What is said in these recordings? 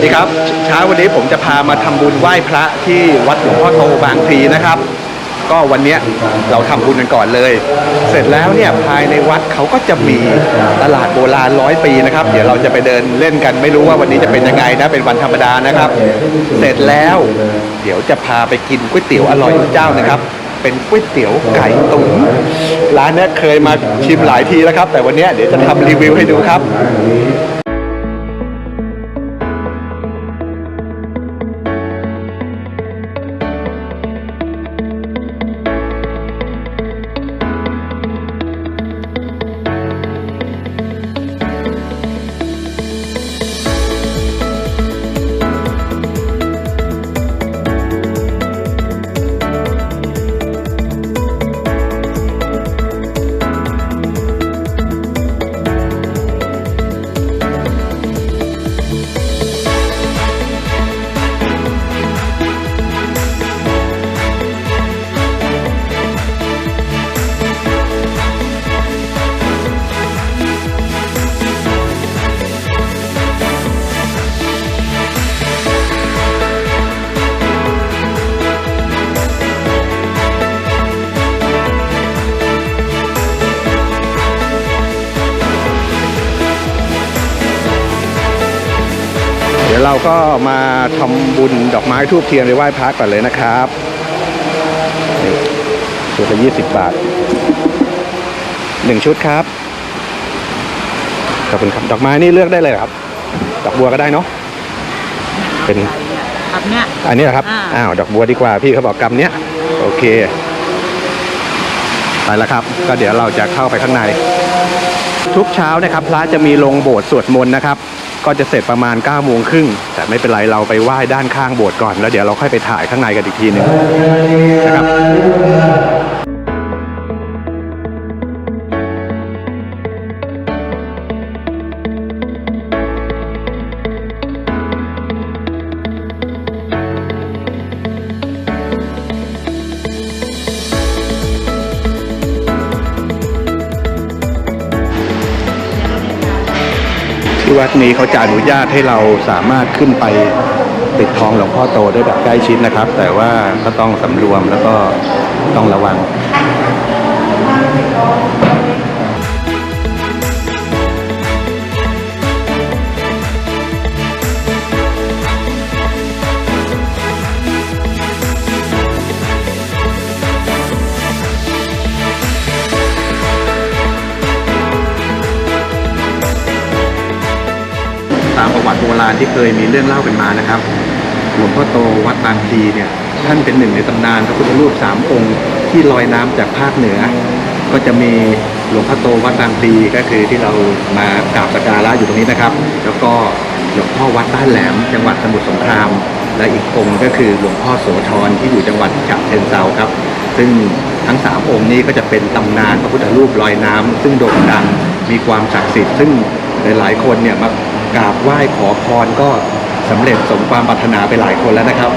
วัสดีครับเช้าวันนี้ผมจะพามาทำบุญไหว้พระที่วัดหลวงพ่อโตบางพลีนะครับ ก็วันนี้เราทำบุญกันก่อนเลย เสร็จแล้วเนี่ยภายในวัดเขาก็จะมีตลาดโบราณร้อยปีนะครับ เดี๋ยวเราจะไปเดินเล่นกันไม่รู้ว่าวันนี้จะเป็นยังไงนะเป็นวันธรรมดานะครับ เสร็จแล้วเดี๋ยวจะพาไปกินก๋วยเตี๋ยวอร่อยเจ้านะครับเป็นก๋วยเตี๋ยวไก่ตุ๋นร้านนี้เคยมาชิมหลายทีแล้วครับ แต่วันนี้เดี๋ยวจะทำรีวิวให้ดูครับ เดี๋ยวเราก็มาทำบุญดอกไม้ทูบเทียนไปไหว้พระก่อนเลยนะครับนี่ชุดละยี่สิบบาทหนึ่งชุดครับขอบคุณครับดอกไม้นี่เลือกได้เลยเหรอครับ ดอกบัวก็ได้เนาะเป็นแบบเนี้ยอันนี้เหรอครับอ่าอ้าวดอกบัวดีกว่าพี่เขาบอกกำเนี้ยโอเค ไปแล้วครับ ก็เดี๋ยวเราจะเข้าไปข้างใน ทุกเช้านะครับ พระจะมีลงโบสถ์สวดมนต์นะครับ ก็จะเสร็จประมาณ9ก้าโมงครึ่งแต่ไม่เป็นไรเราไปไหว้ด้านข้างโบสถ์ก่อน แล้วเดี๋ยวเราค่อยไปถ่ายข้างในกันอีกทีหนึ่งนะครับ วัดนี้เขาจะอนุญาตให้เราสามารถขึ้นไปติดทองหลวงพ่อโตได้แบบใกล้ชิดนะครับ แต่ว่าก็ต้องสำรวมแล้วก็ต้องระวัง ที่เคยมีเรื่องเล่ากันมานะครับหลวงพ่อโตวัดบางพลีเนี่ยท่านเป็นหนึ่งในตำนานพระพุทธรูปสามองค์ที่ลอยน้ำจากภาคเหนือ ก็จะมีหลวงพ่อโตวัดบางพลีก็คือที่เรามากราบสักการะอยู่ตรงนี้นะครับ แล้วก็หลวงพ่อวัดบ้านแหลม จังหวัดสมุทรสงคราม และอีกองค์ก็คือหลวงพ่อโสธรที่อยู่จังหวัดฉะเชิงเทราครับ ซึ่งทั้งสามองค์นี้ก็จะเป็นตำนานพระพุทธรูปลอยน้ำซึ่งโด่งดังมีความศักดิ์สิทธิ์ซึ่งหลายๆคนเนี่ยมา กราบไหว้ขอพรก็สำเร็จสมความปรารถนาไปหลายคนแล้วนะครับ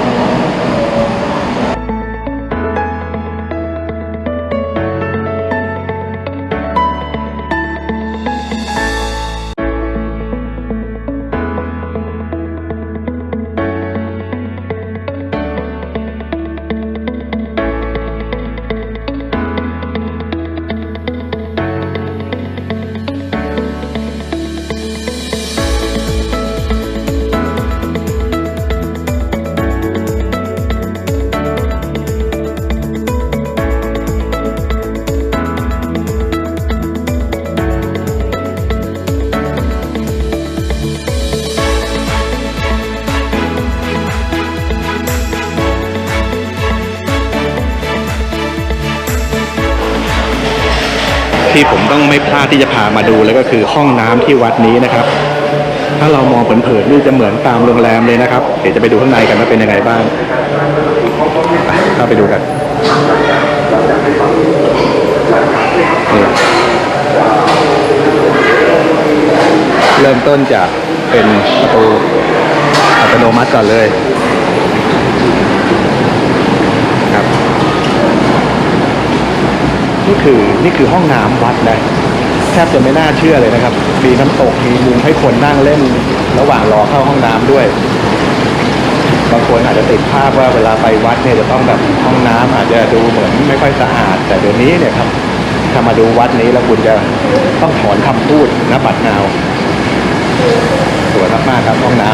ที่ผมต้องไม่พลาดที่จะพามาดูเลยก็คือห้องน้ำที่วัดนี้นะครับ ถ้าเรามองเผินๆนี่จะเหมือนตามโรงแรมเลยนะครับ เดี๋ยวจะไปดูข้างในกันว่าเป็นยังไงบ้างเข้าไปดูกันเริ่มต้นจากเป็นประตูอัตโนมัติก่อนเลยครับ นี่ คือนี่คือห้องน้ำวัดนะแทบจะไม่น่าเชื่อเลยนะครับ มีน้ำตกมีมุมให้คนนั่งเล่นระหว่างรอเข้าห้องน้ำด้วยบางคนอาจจะติดภาพว่าเวลาไปวัดเนี่ยจะต้องแบบห้องน้ำอาจจะดูเหมือนไม่ค่อยสะอาด แต่เดี๋ยวนี้เนี่ยครับถ้ามาดูวัดนี้แล้วคุณจะต้องถอนคำพูดนะบัดนาวสวยมากๆครับห้องน้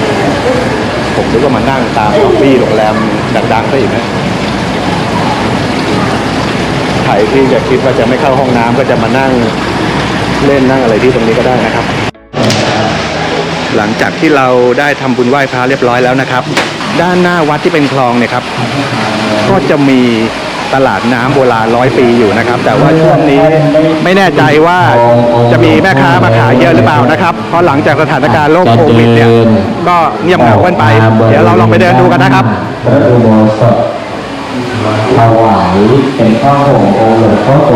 ำผมนึกว่ามานั่งตามล็อบบี้โรงแรมดังๆซะอีกนะ ครที่จะคิดว่าจะไม่เข้าห้องน้ำก็จะมานั่งเล่นนั่งอะไรที่ตรงนี้ก็ได้นะครับ หลังจากที่เราได้ทำบุญไหว้พระเรียบร้อยแล้วนะครับ ด้านหน้าวัดที่เป็นคลองเนี่ยครับ ก็จะมีตลาดน้ำโบราณร้อยปีอยู่นะครับ แต่ว่าช่วงนี้ไม่แน่ใจว่าจะมีแม่ค้ามาขายเยอะหรือเปล่านะครับ เพราะหลังจากสถานการณ์โรคโควิดเนี่ยก็เงียบเหงากันไป เดี๋ยวเราลองไปเดินดูกันนะครับ ถวายเป็นข้าวหงองค์หลวงพ่อโต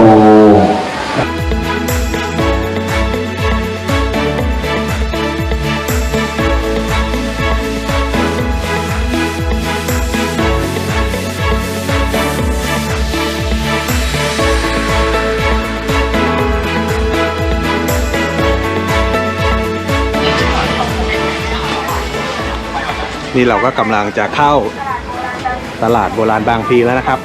นี่เราก็กำลังจะเข้า ตลาดโบราณบางพลีแล้วนะครับ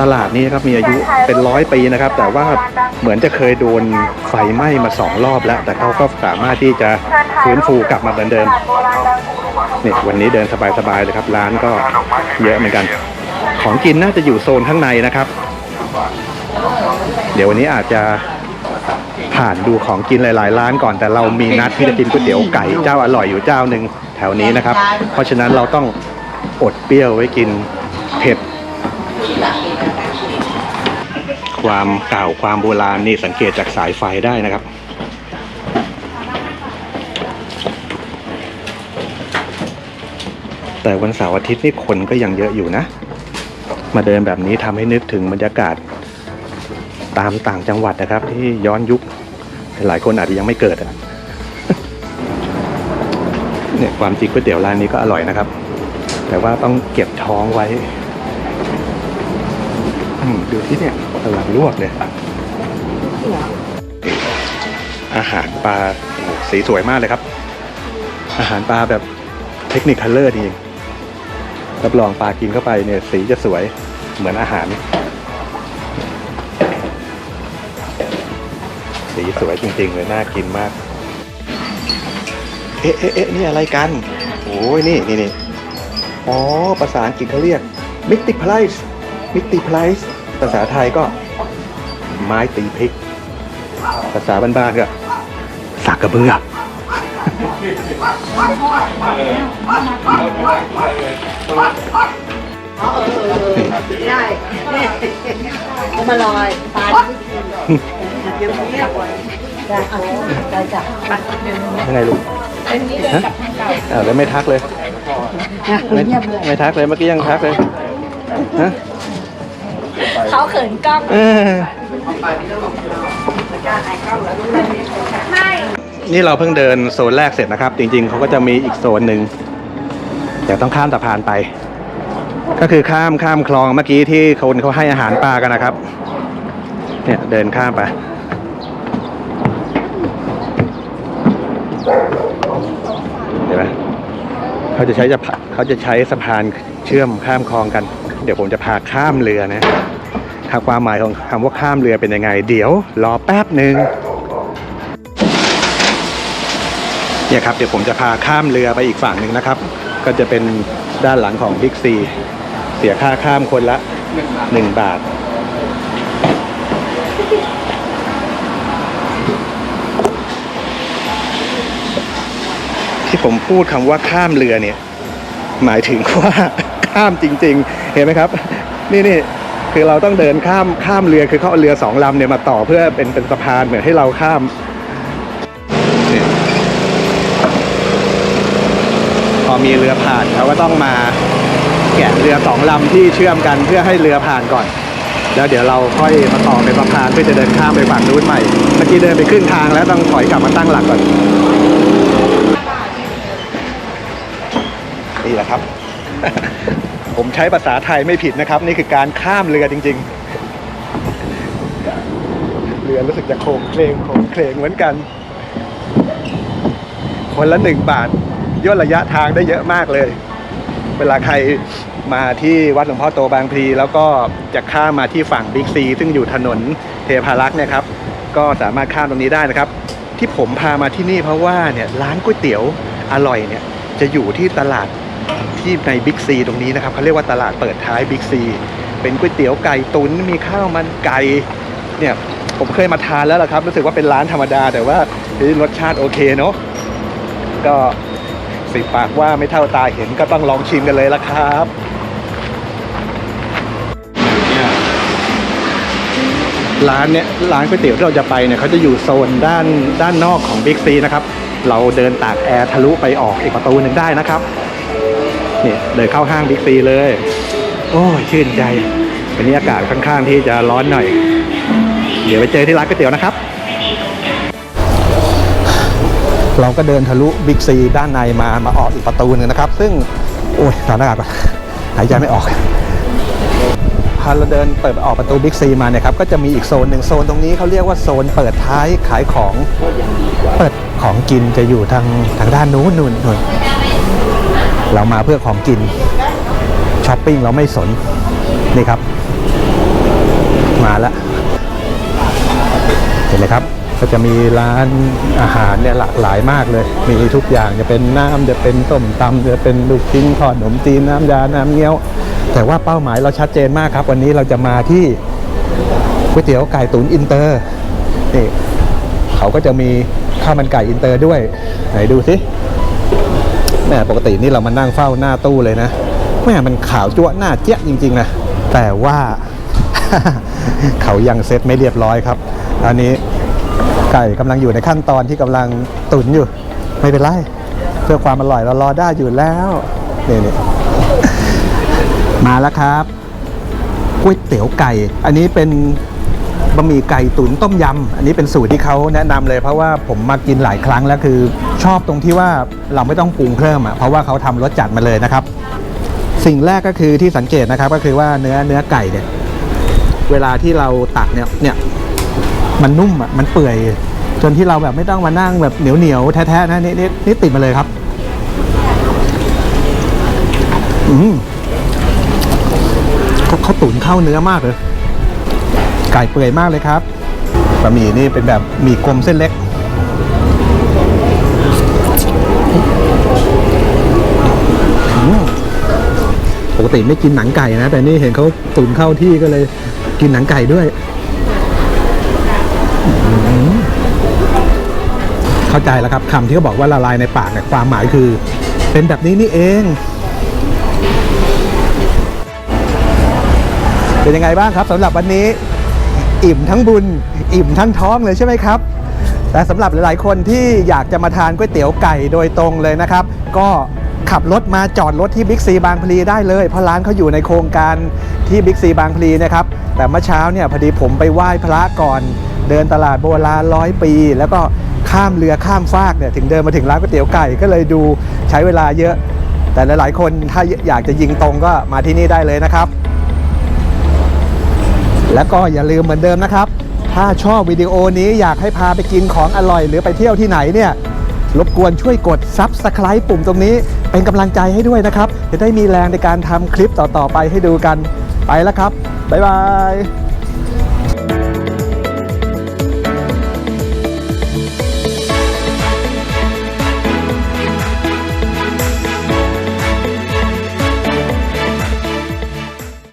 ตลาดนี้นะครับมีอายุเป็นร้อยปีนะครับ แต่ว่าเหมือนจะเคยโดนไฟไหม้มาสองรอบแล้ว แต่เขาก็สามารถที่จะฟื้นฟูกลับมาเหมือนเดิมนี่วันนี้เดินสบายๆเลยครับร้านก็เยอะเหมือนกัน ของกินน่าจะอยู่โซนข้างในนะครับ เดี๋ยววันนี้อาจจะผ่านดูของกินหลายๆ ร้านก่อนแต่เรามีนัดที่จะกินก๋วยเตี๋ยวไก่เจ้าอร่อยอยู่เจ้าหนึ่งแถวนี้นะครับ เพราะฉะนั้นเราต้อง อดเปรี้ยวไว้กินเผ็ด ความเก่าความโบราณนี่สังเกตจากสายไฟได้นะครับ แต่วันเสาร์อาทิตย์นี่คนก็ยังเยอะอยู่นะ มาเดินแบบนี้ทำให้นึกถึงบรรยากาศตามต่างจังหวัดนะครับ ที่ย้อนยุค หลายคนอาจจะยังไม่เกิดอะเนี่ยความจริงก๋วยเตี๋ยวร้านนี้ก็อร่อยนะครับ แต่ว่าต้องเก็บท้องไว้ดูที่เนี่ยกำลังลวกเลยอาหารปลาสีสวยมากเลยครับ อาหารปลาแบบเทคนิคคัลเลอร์จริงรับรองปลากินเข้าไปเนี่ยสีจะสวยเหมือนอาหาร สีสวยจริงๆเลยน่ากินมาก เอ๊ะเอ๊ะเอ๊ะนี่อะไรกัน โอ้ยนี่นี่นี่ อ๋อ ภาษาอังกฤษเขาเรียก multiplies multiplies ภาษาไทยก็ ไม้ตีพริก ภาษาบ้านๆก็สากกระเบือได้เอามาลอยปลาที่กินเงียบๆได้เอาได้จ้ะยังไงลูกฮะอ้าวแล้วไม่ทักเลย ไม่เงียบเลยไม่ทักเลยเมื่อกี้ยังทักเลยฮะเขาเขินกล้องเออนี่เราเพิ่งเดินโซนแรกเสร็จนะครับ จริงๆเขาก็จะมีอีกโซนหนึ่งแต่ต้องข้ามสะพานไป ก็คือข้ามข้ามคลองเมื่อกี้ที่คนเขาให้อาหารปลากันนะครับ เนี่ยเดินข้ามไป เห็นไหม เขาจะใช้จะเขาจะใช้สะพานเชื่อมข้ามคลองกัน เดี๋ยวผมจะพาข้ามเรือนะหาความหมายของคำว่าข้ามเรือเป็นยังไง เดี๋ยวรอแป๊บหนึ่งเนี่ยครับเดี๋ยวผมจะพาข้ามเรือไปอีกฝั่งหนึ่งนะครับ ก็จะเป็นด้านหลังของบิ๊กซีเสียค่าข้ามคนละหนึ่งบาท ที่ผมพูดคำว่าข้ามเรือเนี่ย หมายถึงว่าข้ามจริง ๆ เห็นไหมครับ นี่นี่คือเราต้องเดินข้ามข้ามเรือคือเขาเอาเรือสองลำเนี่ยมาต่อเพื่อเป็นเป็นสะพานเหมือนให้เราข้ามพอมีเรือผ่านเขาก็ต้องมาแกะเรือสองลำที่เชื่อมกันเพื่อให้เรือผ่านก่อน แล้วเดี๋ยวเราค่อยมาต่อเป็นสะพานเพื่อจะเดินข้ามไปฝั่งนู้นใหม่ เมื่อกี้เดินไปครึ่งทางแล้วต้องถอยกลับมาตั้งหลักก่อน นี่แหละครับ ผมใช้ภาษาไทยไม่ผิดนะครับ นี่คือการข้ามเรือจริง ๆ เรือรู้สึกจะโค้งเคลงโค้งเคลงเหมือนกัน คนละหนึ่งบาทย่นระยะทางได้เยอะมากเลย เวลาใครมาที่วัดหลวงพ่อโตบางพลีแล้วก็จะข้ามมาที่ฝั่งบิ๊กซี ซึ่งอยู่ถนนเทพารักษ์เนะครับ ก็สามารถข้ามตรงนี้ได้นะครับ ที่ผมพามาที่นี่เพราะว่าเนี่ยร้านก๋วยเตี๋ยวอร่อยเนี่ยจะอยู่ที่ตลาด ที่ในบิ๊กซีตรงนี้นะครับเขาเรียกว่าตลาดเปิดท้ายบิ๊กซีเป็นก๋วยเตี๋ยวไก่ตุ๋นมีข้าวมันไก่เนี่ยผมเคยมาทานแล้วล่ะครับ รู้สึกว่าเป็นร้านธรรมดา แต่ว่ารสชาติโอเคเนาะก็สิปากว่าไม่เท่าตาเห็นก็ต้องลองชิมกันเลยละครับร้านเนี้ยร้านก๋วยเตี๋ยวที่เราจะไปเนี่ยเขาจะอยู่โซนด้านด้านนอกของบิ๊กซีนะครับ เราเดินตากแอร์ทะลุไปออกอีกประตูหนึ่งได้นะครับ นี่เดินเข้าห้างบิ๊กซีเลย โอ้ยชื่นใจวันนี้อากาศค่อนข้างที่จะร้อนหน่อย เดี๋ยวไปเจอที่ร้านก๋วยเตี๋ยวนะครับ เราก็เดินทะลุบิ๊กซีด้านในมามาออกอีกประตูหนึงนะครับ ซึ่ง โอ้ยถอดหน้ากากก่อนหายใจไม่ออกพอเราเดินเปิดออกประตูบิ๊กซีมาเนี่ยครับก็จะมีอีกโซนหนึ่งโซนตรงนี้เขาเรียกว่าโซนเปิดท้ายขายของเปิดของกินจะอยู่ทางทางด้านนู้นนู่นนู่น เรามาเพื่อของกินช้อปปิ้งเราไม่สน นี่ครับ มาแล้วเห็นไหมครับก็จะมีร้านอาหารเนี่ยหลากหลายมากเลย มีทุกอย่างจะเป็นน้ำจะเป็นต้มตำจะเป็นลูกชิ้นทอดขนมจีนน้ำยาน้ำเงี้ยว แต่ว่าเป้าหมายเราชัดเจนมากครับ วันนี้เราจะมาที่ก๋วยเตี๋ยวไก่ตุ๋นอินเตอร์นี่เขาก็จะมีข้าวมันไก่อินเตอร์ด้วยไหนดูสิ แม่ปกตินี่เรามานั่งเฝ้าหน้าตู้เลยนะแม่มันขาวจั๊วหน้าเจ๊ยจริงๆนะแต่ว่าเขายังเซ็ตไม่เรียบร้อยครับอันนี้ไก่กำลังอยู่ในขั้นตอนที่กำลังตุ๋นอยู่ ไม่เป็นไรเพื่อความอร่อยเรารอได้อยู่แล้วนี่นี่มาแล้วครับก๋วยเตี๋ยวไก่ อันนี้เป็น บะหมี่ไก่ตุ๋นต้มยำอันนี้เป็นสูตรที่เขาแนะนำเลย เพราะว่าผมมากินหลายครั้งแล้วคือ ชอบตรงที่ว่าเราไม่ต้องปรุงเพิ่มอะเพราะว่าเขาทำรสจัดมาเลยนะครับ สิ่งแรกก็คือที่สังเกตนะครับ ก็คือว่าเนื้อเนื้อไก่เนี่ยเวลาที่เราตักเนี่ยเนี่ยมันนุ่มอะมันเปื่อยจนที่เราแบบไม่ต้องมานั่งแบบเหนียวเหนียวแท้ๆนะนี่นี่นี่ติดมาเลยครับอืมเขาตุ๋นเข้าเนื้อมากเลย ไก่เปื่อยมากเลยครับบะหมี่นี่เป็นแบบหมี่กลมเส้นเล็ก ปกติไม่กินหนังไก่นะ แต่นี่เห็นเขาตุ๋นเข้าที่ก็เลยกินหนังไก่ด้วย เข้าใจแล้วครับคำที่เขาบอกว่าละลายในปากเนี่ยความหมายคือ เป็นแบบนี้นี่เองเป็นยังไงบ้างครับสำหรับวันนี้ อิ่มทั้งบุญ อิ่มทั้งท้องเลยใช่ไหมครับ แต่สำหรับหลาย ๆ คนที่อยากจะมาทานก๋วยเตี๋ยวไก่โดยตรงเลยนะครับ ก็ขับรถมาจอดรถที่บิ๊กซีบางพลีได้เลย เพราะร้านเขาอยู่ในโครงการที่บิ๊กซีบางพลีนะครับ แต่เมื่อเช้าเนี่ยพอดีผมไปไหว้พระก่อน เดินตลาดโบราณร้อยปี แล้วก็ข้ามเรือข้ามฟากเนี่ยถึงเดินมาถึงร้านก๋วยเตี๋ยวไก่ก็เลยดูใช้เวลาเยอะ แต่หลาย ๆ คนถ้าอยากจะยิงตรงก็มาที่นี่ได้เลยนะครับ แล้วก็อย่าลืมเหมือนเดิมนะครับ ถ้าชอบวิดีโอนี้อยากให้พาไปกินของอร่อย หรือไปเที่ยวที่ไหนเนี่ยรบกวนช่วยกด Subscribe ปุ่มตรงนี้ เป็นกำลังใจให้ด้วยนะครับ จะได้มีแรงในการทำคลิปต่อๆไปให้ดูกันไปแล้วครับ บ๊ายบาย